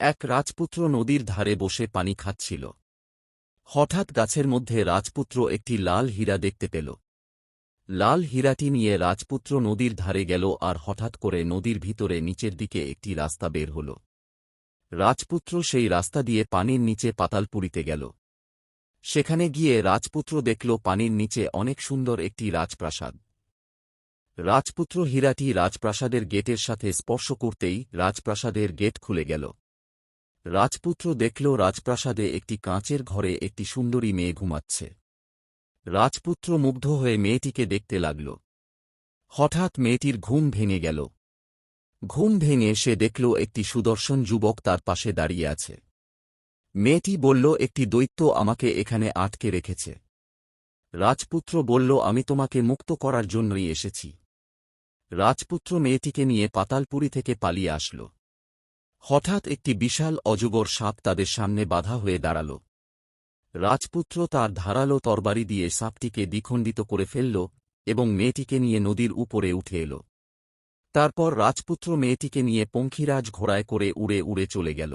এক রাজপুত্র নদীর ধারে বসে পানি খাচ্ছিল। হঠাৎ গাছের মধ্যে রাজপুত্র একটি লাল হীরা দেখতে পেল। লাল হীরাটি নিয়ে রাজপুত্র নদীর ধারে গেল আর হঠাৎ করে নদীর ভিতরে নিচের দিকে একটি রাস্তা বের হল। রাজপুত্র সেই রাস্তা দিয়ে পানির নিচে পাতালপুরিতে গেল। সেখানে গিয়ে রাজপুত্র দেখল পানির নিচে অনেক সুন্দর একটি রাজপ্রাসাদ। রাজপুত্র হীরাটি রাজপ্রাসাদের গেটের সাথে স্পর্শ করতেই রাজপ্রাসাদের গেট খুলে গেল। রাজপুত্র দেখল রাজপ্রাসাদে একটি কাঁচের ঘরে একটি সুন্দরী মেয়ে ঘুমাচ্ছে। রাজপুত্র মুগ্ধ হয়ে মেয়েটিকে দেখতে লাগল। হঠাৎ মেয়েটির ঘুম ভেঙে গেল। ঘুম ভেঙে সে দেখল একটি সুদর্শন যুবক তার পাশে দাঁড়িয়ে আছে। মেয়েটি বলল, একটি দৈত্য আমাকে এখানে আটকে রেখেছে। রাজপুত্র বলল, আমি তোমাকে মুক্ত করার জন্যই এসেছি। রাজপুত্র মেয়েটিকে নিয়ে পাতালপুরি থেকে পালিয়ে আসল। হঠাৎ একটি বিশাল অজগর সাপ তাদের সামনে বাধা হয়ে দাঁড়াল। রাজপুত্র তার ধারালো তরবারি দিয়ে সাপটিকে দ্বিখণ্ডিত করে ফেলল এবং মেয়েটিকে নিয়ে নদীর উপরে উঠে এল। তারপর রাজপুত্র মেয়েটিকে নিয়ে পঙ্খিরাজ ঘোড়ায় করে উড়ে উড়ে চলে গেল।